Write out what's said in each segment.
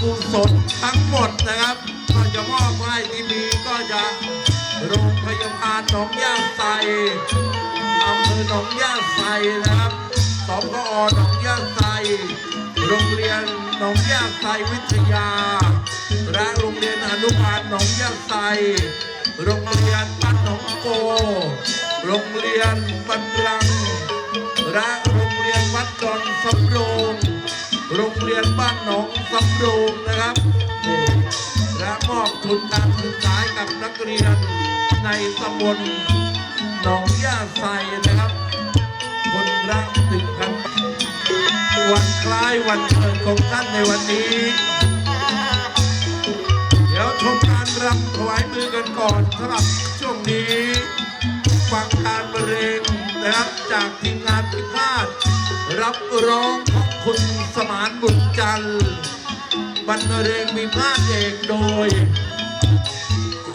กุศลทั้งหมดนะครับก็จะมอบให้ที่มีก็จะโรงพยาบาลหนองย่าไซอำเภอหนองย่าไซนะครับสพอหนองย่าไซโรงเรียนหนองย่าไซวิทยาและโรงเรียนอนุบาลหนองย่าไซโรงเรียนป้านหนองโก โรงเรียนปันรัง และโรงเรียนวัดดอนสำโรง โรงเรียนบ้านหนองสำโรงนะครับและมอบทุนการศึกษาให้กับนักเรียนในตำบลหนองย่าไซนะครับ คนละหนึ่งพันวันคล้ายวันเกิดของท่านในวันนี้ เดี๋ยวชมการรำถวายมือกันก่อนสำหรับช่วงนี้ ฟังการบรรเลงนะครับจากทีมงานพิพาท รับร้องของคุณสมานบุญจันทร์บรรเลงมีพาทเอกโดย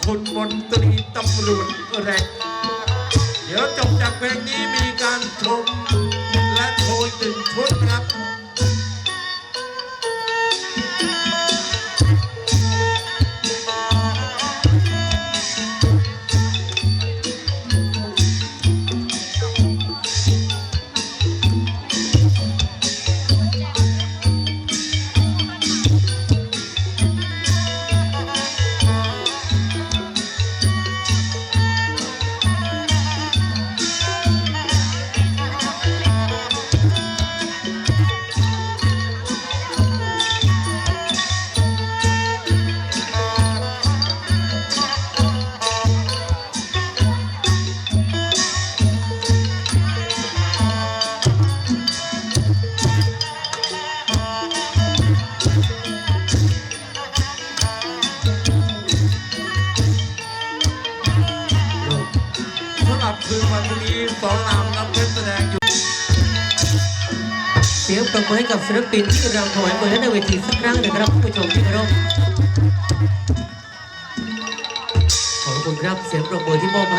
คุณมนตรีตำรวจแรกเดี๋ยวจบจากเพลงนี้มีการชม คืนวันนี้สองลามนำเพชรแสดงอยู่ เสียงปรบมือให้กับศิลปินที่กำลังถวายมือในเวทีสักครั้งนะครับผู้ชมที่เคารพขอบคุณครับเสียงปรบมือที่มอบให้